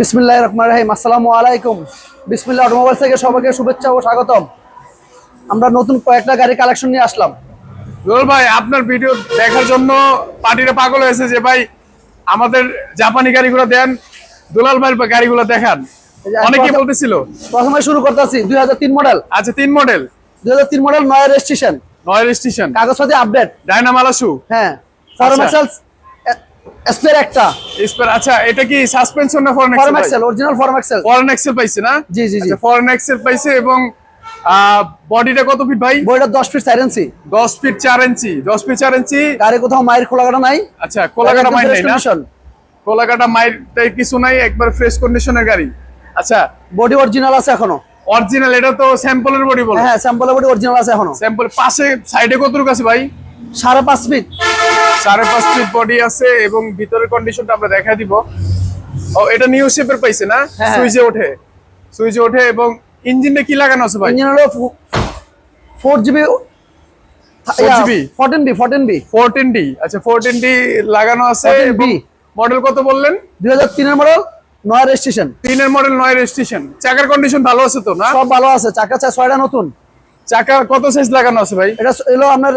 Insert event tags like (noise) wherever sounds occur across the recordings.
বিসমিল্লাহ রহমান রাহিম। আসসালামু আলাইকুম। বিসমিল্লাহ অটোমোবাইল থেকে সবাইকে শুভেচ্ছা ও স্বাগতম। আমরা নতুন কয়েকটা গাড়ি কালেকশন নিয়ে আসলাম। রোল ভাই আপনার ভিডিও দেখার জন্য পার্টিরা পাগল হয়েছে যে ভাই আমাদের জাপানি গাড়িগুলো দেন দুলাল ভাইয়ের গাড়িগুলো দেখান। অনেকে বলতেছিল। প্রথমে শুরু করতেছি দুই হাজার তিন মডেল আচ্ছা তিন মডেল দুই হাজার তিন মডেল নয় রেজিস্ট্রেশন। নয় স্টেশন কাগজপাতি আপডেট ডায়নামালাসু হ্যাঁ। ফরম। এক্সেল স্পেয়ার একটা। স্পেয়ার আচ্ছা এটা কি সাসপেনশন না foreign axle axle original form axle foreign axle পাইছে না? জি, জি, জি। আচ্ছা ফরেন এক্সেল পাইছে এবং বডিটা কত ফিট ভাই? বইটা দশ ফিট সাইরেন্সি দশ ফিট চার ইঞ্চি দশ ফিট চার ইঞ্চি গাড়ি কোথাও মায়ের খোলা নাই। আচ্ছা একদম মাইর নাই না। কোলাকাটা মাইর তাই কিছু নাই একবার ফ্রেশ কন্ডিশনের গাড়ি। আচ্ছা। বডি অরিজিনাল আছে এখনও। অরিজিনাল এটা তো স্যাম্পলের বডি বলো। হ্যাঁ স্যাম্পল বডি অরিজিনাল আছে এখনও। স্যাম্পল পাশে সাইডে কত কতটুকু আছে ভাই? সাড়ে পাঁচ ফিট সাড়ে পাঁচ ফিট বডি আছে এবং ভিতরের কন্ডিশনটা আমরা দেখা দিব। ও এটা নিউ শেপের পাইছে না? হ্যাঁ। সুইচে ওঠে। সুইচে ওঠে এবং ইঞ্জিনটা কি লাগানো আছে ভাই? ইঞ্জিন হলো four GB 4GB? Fourteen B fourteen B fourteen D আচ্ছা লাগানো আছে 14B মডেল কত বললেন? দুই হাজার তিনের মডেল নয় রেজিস্ট্রেশন তিনের মডেল নয় রেজিস্ট্রেশন চাকার কন্ডিশন ভালো আছে তো না? সব ভালো আছে চাকা ছয়টা নতুন। চাকা কত সাইজ লাগানো আছে ভাই? এটা এলো আপনার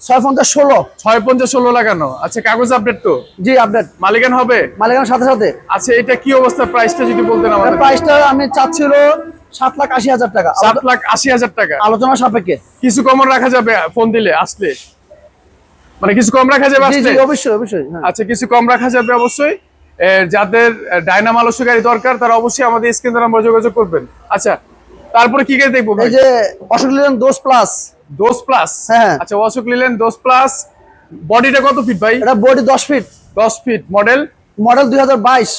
ছয় পঞ্চাশ ষোলো। ছয় পঞ্চাশ ষোলো লাগানো। আচ্ছা কাগজ আপডেট তো? জি আপডেট মালিকান হবে? মালিকানার সাথে সাথে। আচ্ছা এটা কি অবস্থা? প্রাইসটা যদি বলতেন আমাদের প্রাইসটা আমি চাচ্ছিল সাত লাখ আশি হাজার টাকা। সাত লাখ আশি হাজার টাকা? আলোচনা সাপেক্ষে। কিছু কম রাখা যাবে ফোন দিলে আসলে? মানে কিছু কম রাখা যাবে আসলে? অবশ্যই অবশ্যই হ্যাঁ। আচ্ছা কিছু কম রাখা যাবে অবশ্যই। যাদের ডায়নামালস্য গাড়ি দরকার তারা অবশ্যই আমাদের স্ক্রিন নাম্বার যোগাযোগ করবেন। আচ্ছা তারপরে কি গাড়ি দেখব এই যে অশোক দোষ প্লাস দোস প্লাস হ্যাঁ। আচ্ছা অশোক নিলেন দোস প্লাস বডিটা কত ফিট ভাই? এটা বডি দশ ফিট দশ ফিট মডেল মডেল দুই হাজার বাইশ।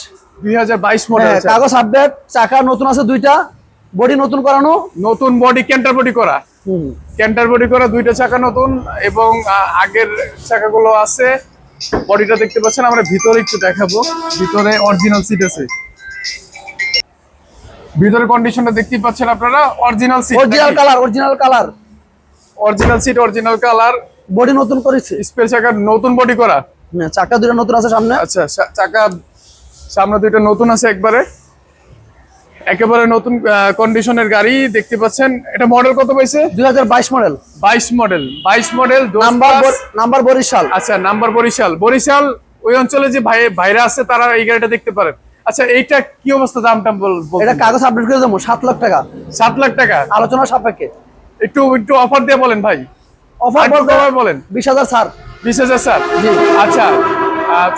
দুই হাজার বাইশ মডেল হ্যাঁ, কাগজ আপডেট চাকা নতুন আছে দুইটা। বডি নতুন করানো। নতুন বডি ক্যান্টার বডি করা। ক্যান্টার বডি করা দুইটা চাকা নতুন এবং আগের চাকাগুলো আছে। বডিটা দেখতে পাচ্ছেন আমরা ভিতরে একটু দেখাবো। ভিতরে অরিজিনাল সিট আছে। ভিতরে কন্ডিশনটা দেখতেই পাচ্ছেন আপনারা? Original seat original colour original colour original seat original colour body নতুন করেছে? স্পেস চাকা নতুন বডি করা? হ্যাঁ, চাকা দুটো নতুন আছে সামনে? আচ্ছা চাকা সামনে দুইটা নতুন আছে একবারে। একেবারে নতুন কন্ডিশনের গাড়ি দেখতে পাচ্ছেন। এটা মডেল কত পাইছে? দুই হাজার বাইশ মডেল বাইশ মডেল বাইশ মডেল নাম্বার নাম্বার বরিশাল। আচ্ছা নাম্বার বরিশাল। বরিশাল ওই অঞ্চলে যে ভাই ভাইরা আছে তারা এই গাড়িটা দেখতে পারেন। আচ্ছা এইটা কি অবস্থা? বল- বলতেন? এটা কাগজ আপডেট করে দেবো সাত লাখ টাকা। সাত লাখ টাকা। আলোচনা সাপেক্ষে। একটু একটু অফার দিয়ে বলেন ভাই। অফার বলেন। বিশ হাজার ছাড় বিশ হাজার স্যার? আচ্ছা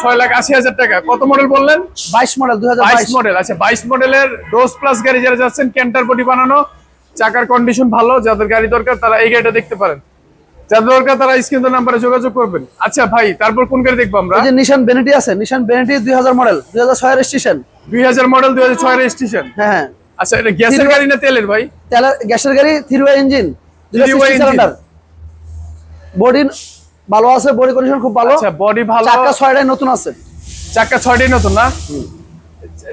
ছয় লাখ আশি হাজার টাকা। কত মডেল বললেন? বাইশ মডেল বাইশ। বাইশ মডেল আচ্ছা বাইশ মডেলের ডোজ প্লাস গাড়ি যারা যাচ্ছেন ক্যান্টার বডি বানানো চাকার কন্ডিশন ভালো যাদের গাড়ি দরকার তারা এই গাড়িটা দেখতে পারেন। যাদের দরকার তারা স্ক্রিন নাম্বারে যোগাযোগ করবেন। আচ্ছা ভাই তারপর কোন গাড়ি দেখব আমরা? যে নিশান বেনেটি আছে নিশান বেনেটি দুই হাজার মডেল দুই হাজার ছয় রেজিস্ট্রেশন। দুই হাজার মডেল দুই হাজার ছয় রেজিস্ট্রেশন। হ্যাঁ হ্যাঁ। আচ্ছা এটা গ্যাসের গাড়ি না তেলের ভাই? তেলের গ্যাসের গাড়ি three way engine cylinder body ভালো আছে বডি কন্ডিশন খুব ভালো। আচ্ছা বডি ভালো। চাকা ছয়টাই নতুন আছে। চাকা ছয়টাই নতুন না?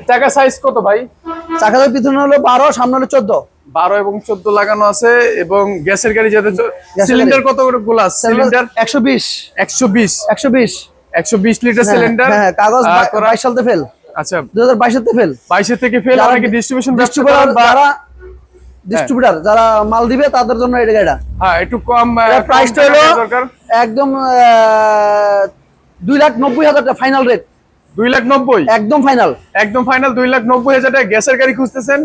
চাকা সাইজ কত ভাই? চাকাদের পিছনে হলো বারো সামনে হলো চোদ্দ। বারো এবং চোদ্দ লাগানো আছে এবং গ্যাসের গাড়ি গ্যাসের সিলিন্ডার কতগুলো সিলিন্ডার একশো বিশ। একশো বিশ। একশো বিশ। একশো বিশ লিটার সিলিন্ডার হ্যাঁ কাগজ বাইশ ফেল আচ্ছা দুই হাজার বাইশের ফেল বাইশের থেকে ফেল অনেকে ডিস্ট্রিবিউশন ডিস্ট্রিবিউটার যারা ডিস্ট্রিবিউটার যারা মাল দিবে তাদের জন্য এই গাড়িটা হ্যাঁ একটু কম প্রাইসটা হলো একদম আহ, দুই লাখ নব্বই হাজার টাকা ফাইনাল রেট দুই লাখ নব্বই? একদম ফাইনাল একদম ফাইনাল দুই লাখ নব্বই হাজার টাকা গ্যাসের গাড়ি খুঁজতেছেন?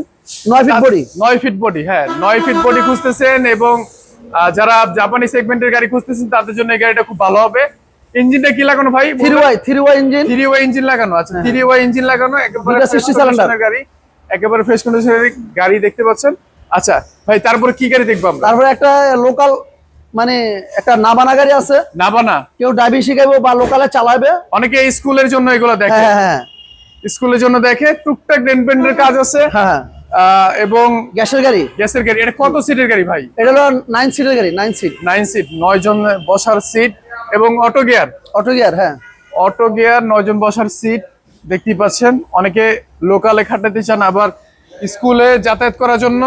নয় ফিট বডি নয় ফিট বডি হ্যাঁ নয় ফিট বডি খুঁজতেছেন এবং যারা জাপানি সেগমেন্টের গাড়ি খুঁজতেছেন তাদের জন্য এই গাড়িটা খুব ভালো হবে। ইঞ্জিনটা কি লাগানো ভাই? Three Y three Y engine. Three Y engine লাগানো আছে থ্রি ওয়াই ইঞ্জিন লাগানো একেবারে দুইটা fresh 60 cylinder। condition এর গাড়ি একেবারে ফ্রেশ কন্ডিশনের গাড়ি দেখতে পাচ্ছেন। আচ্ছা ভাই তারপরে কি গাড়ি দেখব আমরা? তারপরে একটা লোকাল মানে একটা নাবানা গাড়ি আছে। নাবানা? কেউ ড্রাইভিং শিখাইবো বা লোকালে চালাবে। অনেকে স্কুলের জন্য এগুলো দেখে। হ্যাঁ হ্যাঁ স্কুলের জন্য দেখে টুকটাক রেনপেন্টের কাজ আছে। হ্যাঁ হ্যাঁ। এবং গ্যাসের গাড়ি? গ্যাসের গাড়ি। এটা কত সিটের গাড়ি ভাই? এটা হলো নাইন সিটের গাড়ি নাইন সিট নাইন সিট নয় জন বসার সিট এবং অটো গিয়ার অটো গিয়ার হ্যাঁ। অটো গিয়ার নয় জন বসার সিট দেখতেই পাচ্ছেন। অনেকে লোকালে খাটাতে চান আবার স্কুলে যাতায়াত করার জন্য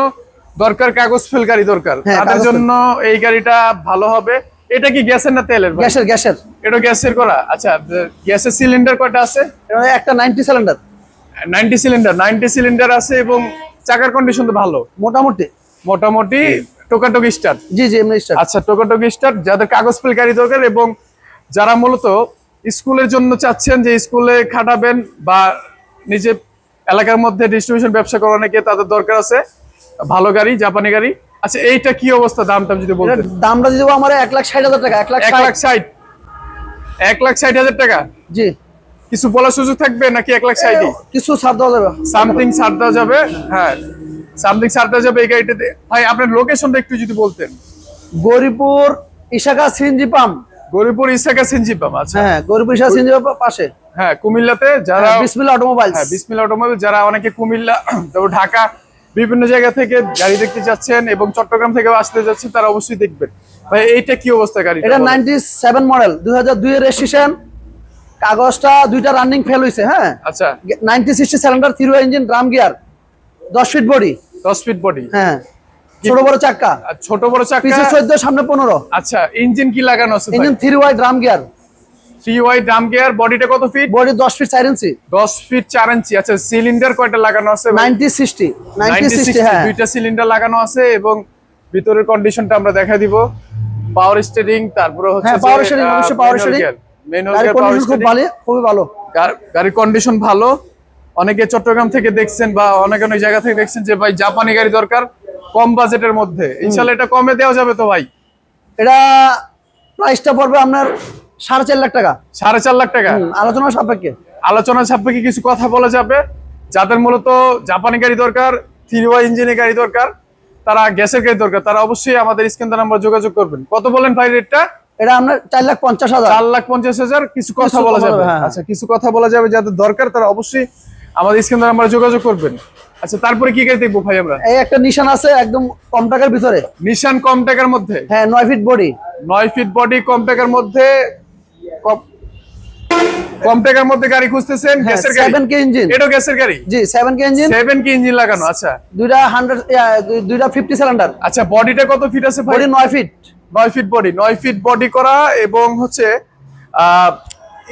দরকার কাগজ ফেল গাড়ি দরকার। হ্যাঁ, তাদের জন্য এই গাড়িটা ভালো হবে। এটা কি গ্যাসের না তেলের গ্যাসের গ্যাসের। এটা গ্যাসের করা? আচ্ছা গ্যাসের সিলিন্ডার কয়টা আছে? একটা ninety cylinder ninety cylinder ninety cylinder আছে এবং চাকার কন্ডিশন তো ভালো। মোটামুটি। মোটামুটি টোকাটোক স্টার্ট জি জি এমনি স্টার্ট আচ্ছা টোকাটোক স্টার্ট যাদের কাগজ পেল গাড়ি দরকার এবং যারা মূলত স্কুলের জন্য চাচ্ছেন যে স্কুলে খাটাবেন বা নিজে এলাকার মধ্যে ডিস্ট্রিবিউশন ব্যবসা করা অনেকে তাদের দরকার আছে ভালো গাড়ি জাপানি গাড়ি। আচ্ছা এইটা কি অবস্থা দাম টাম যদি বলতেন? দামটা দিয়ে দেবো আমার এক লাখ ষাট হাজার টাকা এক লাখ এক লাখ ষাট। এক লাখ ষাট হাজার টাকা? জি। কিছু বলার সুযোগ থাকবে নাকি এক লাখ ষাটই? কিছু ছাড় দেওয়া যাবে। সামথিং ছাড় দেওয়া যাবে হ্যাঁ। সামথিং ছাড় যাবে এই গাড়িটাতে। ভাই আপনার লোকেশনটা একটু যদি বলতেন। Garipur Ishaka CNG pump Garipur Isaka CNG pump আচ্ছা। হ্যাঁ গরিপুর ইশাকা সিএনজি পাম্প পাশে। হ্যাঁ কুমিল্লাতে যারা বিসমিল্লা অটোমোবাইলস হ্যাঁ বিসমিল অটোমোবাইল যারা অনেকে কুমিল্লা (clears throat) তারপর ঢাকা বিভিন্ন জায়গা থেকে গাড়ি দেখতে যাচ্ছেন এবং চট্টগ্রাম থেকে আসতে যাচ্ছেন তারা অবশ্যই দেখবেন। ভাই এইটা কি অবস্থা গাড়ি এটা নাইনটি সেভেন মডেল দুই হাজার দুই রেজিস্ট্রেশন কাগজটা দুইটা রানিং ফেল হয়েছে হ্যাঁ? আচ্ছা। Ninety sixty cylinder three engine drum gear দশ ফিট বডি দশ ফিট বডি হ্যাঁ। ছোট বড় চাক্কা। ছোট বড় চাকা পিছে চোদ্দ সামনে পনেরো। আচ্ছা ইঞ্জিন কি লাগানো আছে engine three Y drum gear three Y drum gear বডিটা কত ফিট বডি দশ ফিট চার ইঞ্চি দশ ফিট চার ইঞ্চি আচ্ছা সিলিন্ডার কয়টা লাগানো আছে ভাই? নাইনটি সিক্সটি নাইনটি 90, সিক্সটি 60, হ্যাঁ। দুইটা সিলিন্ডার লাগানো আছে এবং ভিতরের কন্ডিশনটা আমরা দেখা দিব। পাওয়ার স্টিয়ারিং তারপরে হচ্ছে হ্যাঁ, power steering, অবশ্যই power steering। Manual power condition খুব ভালো খুবই ভালো। গাড়ির কন্ডিশন ভালো। অনেকে চট্টগ্রাম থেকে দেখছেন বা অনেক অনেক জায়গা থেকে দেখছেন যে ভাই জাপানি গাড়ি দরকার কম বাজেটের মধ্যে। ইনশাল্লাহ এটা কমে দেওয়া যাবে তো ভাই? এটা প্রাইসটা পড়বে আপনার সাড়ে চার লাখ টাকা। সাড়ে চার লাখ টাকা? আলোচনা সাপেক্ষে। আলোচনা সাপেক্ষে কিছু কথা বলা যাবে। যাদের মূলত জাপানি গাড়ি দরকার থ্রি ওয়াই ইঞ্জিনের গাড়ি দরকার তারা গ্যাসের গাড়ি দরকার তারা অবশ্যই আমাদের স্ক্যান নাম্বার যোগাযোগ করবেন। কত বলেন ভাই রেটটা? এটা আপনার চার লাখ পঞ্চাশ হাজার। চার লাখ পঞ্চাশ হাজার কিছু কথা বলা যাবে হ্যাঁ। আচ্ছা কিছু কথা বলা যাবে যাদের দরকার তারা অবশ্যই আমাদের স্ক্যান আমরা যোগাযোগ করবেন। আচ্ছা তারপরে কি গাড়ি দেখব ভাই আমরা? এই একটা নিশান আছে একদম কম টাকার ভিতরে। নিশান কম টাকার মধ্যে? হ্যাঁ নয় ফিট বডি নয় ফিট বডি কম টাকার মধ্যে কম- টাকার মধ্যে গাড়ি খুঁজতেছেন? গ্যাসের গাড়ি? সেভেন কে ইঞ্জিন এটাও গ্যাসের গাড়ি? জি সেভেন কে ইঞ্জিন সেভেন কি ইঞ্জিন লাগানো আচ্ছা। দুইটা হান্ড্রেড দুইটা ফিফটি সিলিন্ডার আচ্ছা বডিটা কত ফিট আছে ভাই? বডি নয় ফিট নয় ফিট বডি নয় ফিট বডি করা এবং হচ্ছে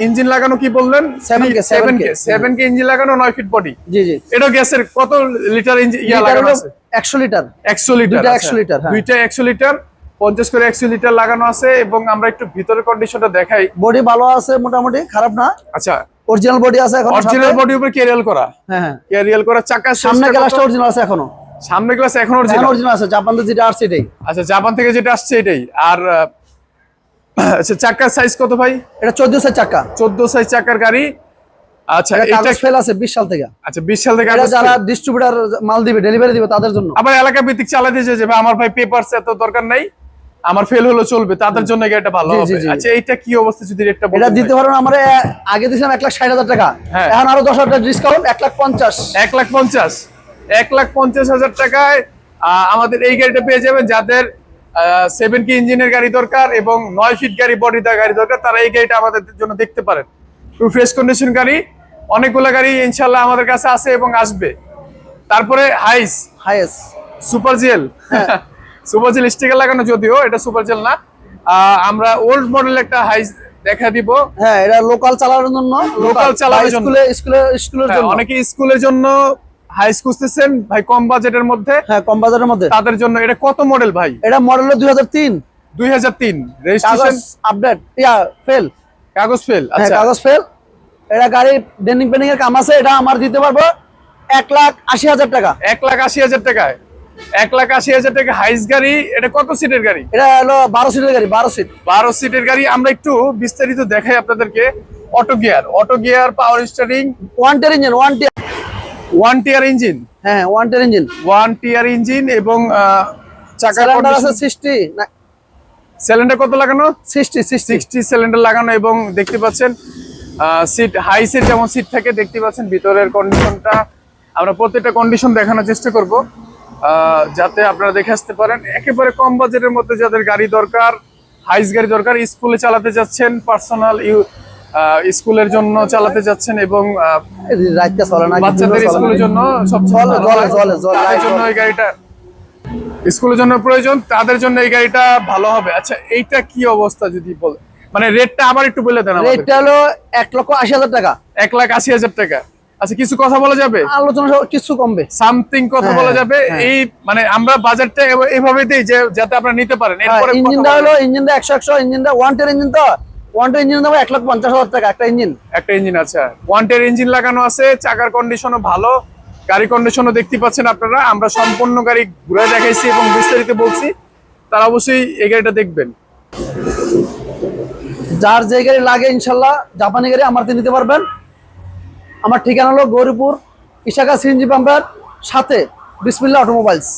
ইঞ্জিন লাগানো কি বললেন? 7K, seven 7K K seven K engine লাগানো নয় ফিট বডি জি জি। এটা গ্যাসের কত লিটার ইঞ্জিন ইয়া লাগানো আছে? একশো লিটার একশো লিটার দুইটা আচ্ছা। 100 লিটার, হ্যাঁ। দুইটা একশো লিটার পঞ্চাশ করে একশো লিটার লাগানো আছে এবং আমরা একটু ভিতরের কন্ডিশনটা দেখাই। বডি ভালো আছে মোটামুটি খারাপ না? আচ্ছা। অরিজিনাল বডি আছে এখন অরিজিনাল বডি উপর ক্যারিয়াল করা। হ্যাঁ হ্যাঁ। ক্যারিয়াল করা। চাকা সামনে গ্লাসটা অরিজিনাল আছে এখনও। সামনে গ্লাস এখন অরিজিনাল অরিজিনাল আছে। জাপান থেকে যেটা আসছে এটাই। আচ্ছা জাপান থেকে যেটা আসছে এটাই। আর আচ্ছা চাকার সাইজ কত ভাই? এটা চোদ্দ সাইজ চাকা। চোদ্দ সাইজ চাকার গাড়ি। আচ্ছা এটা ফেল আছে বিশ সাল থেকে। আচ্ছা বিশ সাল থেকে যারা। ডিস্ট্রিবিউটার মাল দিবে ডেলিভারি দিবে তাদের জন্য। আবার এলাকা ভিত্তিক চালা দিয়েছে যে ভাই আমার ভাই পেপারস এত দরকার নাই। আমার ফেল হলো চলবে তাদের জন্য এটা ভালো হবে। আচ্ছা এইটা কি অবস্থা যদি এটা দিতে আমার আগে লাখ ষাট হাজার টাকা। হ্যাঁ। এখন আরও দশ হাজার ডিসকাউন্ট এক লাখ পঞ্চাশ। এক লাখ পঞ্চাশ। এক লাখ পঞ্চাশ হাজার টাকায় আমাদের এই গাড়িটা পেয়ে যাবেন যাদের সেভেন কি ইঞ্জিনের গাড়ি দরকার এবং নয় ফিট গাড়ি বডি গাড়ি দরকার। তারা এই গাড়িটা আমাদের জন্য দেখতে পারেন। টু ফ্রেশ কন্ডিশন গাড়ি। অনেকগুলো গাড়ি ইনশাল্লাহ আমাদের কাছে আছে এবং আসবে। তারপরে হাইস highest super gel super gel sticker লাগানো যদিও এটা সুপার জেল না। আমরা ওল্ড মডেল একটা হাইস দেখা দিব। হ্যাঁ এটা লোকাল চালানোর জন্য। লোকাল চালানোর জন্য। স্কুলে স্কুলে স্কুলের হ্যাঁ, জন্য। অনেকে স্কুলের জন্য হাইস খুঁজতেছেন? ভাই কম বাজেটের মধ্যে? হ্যাঁ কম বাজারের মধ্যে। তাদের জন্য এটা কত মডেল ভাই? এটা মডেল দুই হাজার তিন। দুই হাজার তিন। রেজিস্ট্রেশন আপডেট ইয়া ফেল কাগজ ফেল হ্যাঁ আচ্ছা। কাগজ ফেল এটা গাড়ি ডেনিং পেনিং এর কাম আছে এটা আমার দিতে পারব এক লাখ আশি হাজার টাকা। এক লাখ আশি হাজার টাকায়। এক লাখ আশি হাজার টাকা হাইস গাড়ি এটা কত সিটের গাড়ি? এটা হলো বারো সিটের গাড়ি বারো সিট বারো সিটের গাড়ি। আমরা একটু বিস্তারিত দেখাই আপনাদেরকে। Auto gear auto gear power steering one tier engine one tier one tier engine হ্যাঁ one tier engine one tier engine এবং চাকা সিলিন্ডার আছে সিক্সটি সিলিন্ডার কত লাগানো? সিক্সটি সিক্সটি সিক্সটি সিলিন্ডার লাগানো এবং দেখতে পাচ্ছেন সিট হাই সিট যেমন সিট থাকে দেখতে পাচ্ছেন ভিতরের কন্ডিশনটা আমরা প্রত্যেকটা কন্ডিশন দেখানোর চেষ্টা করব যাতে আপনারা দেখে আসতে পারেন। একেবারে কম বাজেটের মধ্যে যাদের গাড়ি দরকার হাইস গাড়ি দরকার স্কুলে চালাতে যাচ্ছেন পার্সোনাল ইউ স্কুলের জন্য চালাতে যাচ্ছেন এবং আহ, চলে না বাচ্চাদের স্কুলের জন্য এই গাড়িটা স্কুলের জন্য প্রয়োজন তাদের জন্য এই গাড়িটা ভালো হবে। আচ্ছা এইটা কি অবস্থা যদি বল? মানে রেটটা আবার একটু বলে দেন রেটটা হলো এক লক্ষ আশি হাজার টাকা। এক লাখ আশি হাজার টাকা। আচ্ছা কিছু কথা বলা যাবে? আলোচনা কিছু কমবে। সামথিং কথা হ্যাঁ, বলা যাবে। হ্যাঁ। এই মানে আমরা বাজারটা এভ- এইভাবে দিই যে যাতে আপনারা নিতে পারেন। হ্যাঁ, ইঞ্জিনটা হলো। ইঞ্জিনটা একশো একশো ইঞ্জিনটা ওয়ান ইঞ্জিন তো। দাম এক লাখ পঞ্চাশ হাজার টাকা একটা ইঞ্জিন একটা ইঞ্জিন ওয়ান্টের ইঞ্জিন লাগানো আছে চাকার কন্ডিশনও ভালো গাড়ি কন্ডিশনও দেখতে পাচ্ছেন আপনারা। আমরা সম্পূর্ণ গাড়ি ঘুরে দেখাইছি এবং বিস্তারিত বলছি তারা অবশ্যই এই গাড়িটা দেখবেন। যার যে গাড়ি লাগে ইনশাল্লাহ জাপানি গাড়ি আমার নিতে পারবেন। আমার ঠিকানা হলো গৌরীপুর ইশাকা সিএনজি পাম্পের সাথে বিসমিল্লা অটোমোবাইলস।